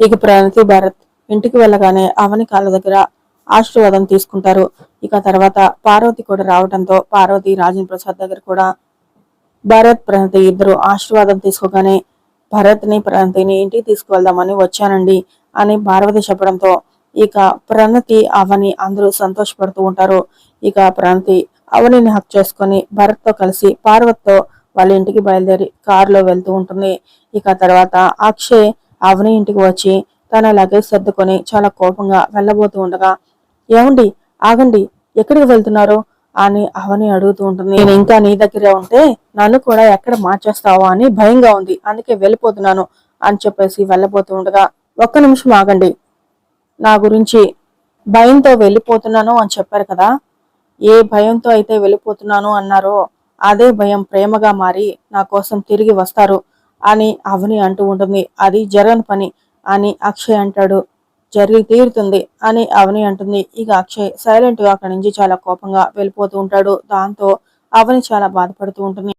ఇక ప్రణతి భరత్ ఇంటికి వెళ్ళగానే అవని కాళ్ళ దగ్గర ఆశీర్వాదం తీసుకుంటారు. ఇక తర్వాత పార్వతి కూడా రావడంతో పార్వతి రాజేంద్ర ప్రసాద్ దగ్గర కూడా భరత్ ప్రణతి ఇద్దరు ఆశీర్వాదం తీసుకోగానే భరత్ని ప్రణతిని ఇంటికి తీసుకువెళ్దామని వచ్చానండి అని పార్వతి చెప్పడంతో ఇక ప్రణతి అవని అందరూ సంతోషపడుతూ ఉంటారు. ఇక ప్రణతి అవనిని హక్ చేసుకొని భరత్తో కలిసి పార్వతితో వాళ్ళ ఇంటికి బయలుదేరి కారులో వెళ్తూ ఉంటుంది. ఇక తర్వాత అక్షయ్ అవని ఇంటికి వచ్చి తన లగేజ్ సర్దుకొని చాలా కోపంగా వెళ్ళబోతూ ఉండగా ఏమండి? ఆగండి. ఎక్కడికి వెళ్తున్నారు? అని అవని అడుగుతూ ఉంటుంది. నేను ఇంకా నీ దగ్గరే ఉంటే నన్ను కూడా ఎక్కడ మార్చేస్తావా? అని భయంగా ఉంది. అందుకే వెళ్ళిపోతున్నాను అని చెప్పేసి వెళ్ళబోతూ ఉండగా ఒక్క నిమిషం ఆగండి. నా గురించి భయంతో వెళ్ళిపోతున్నాను అని చెప్పారు కదా. ఏ భయంతో అయితే వెళ్ళిపోతున్నాను అన్నారో అదే భయం ప్రేమగా మారి నా కోసం తిరిగి వస్తారు. అని అవని అంటూ ఉంటుంది. అది జరగని పని అని అక్షయ్ అంటాడు. జరిగి తీరుతుంది అని అవని అంటుంది. ఇక అక్షయ్ సైలెంట్గా అక్కడి నుంచి చాలా కోపంగా వెళ్ళిపోతూ ఉంటాడు. దాంతో అవని చాలా బాధపడుతూ ఉంటుంది.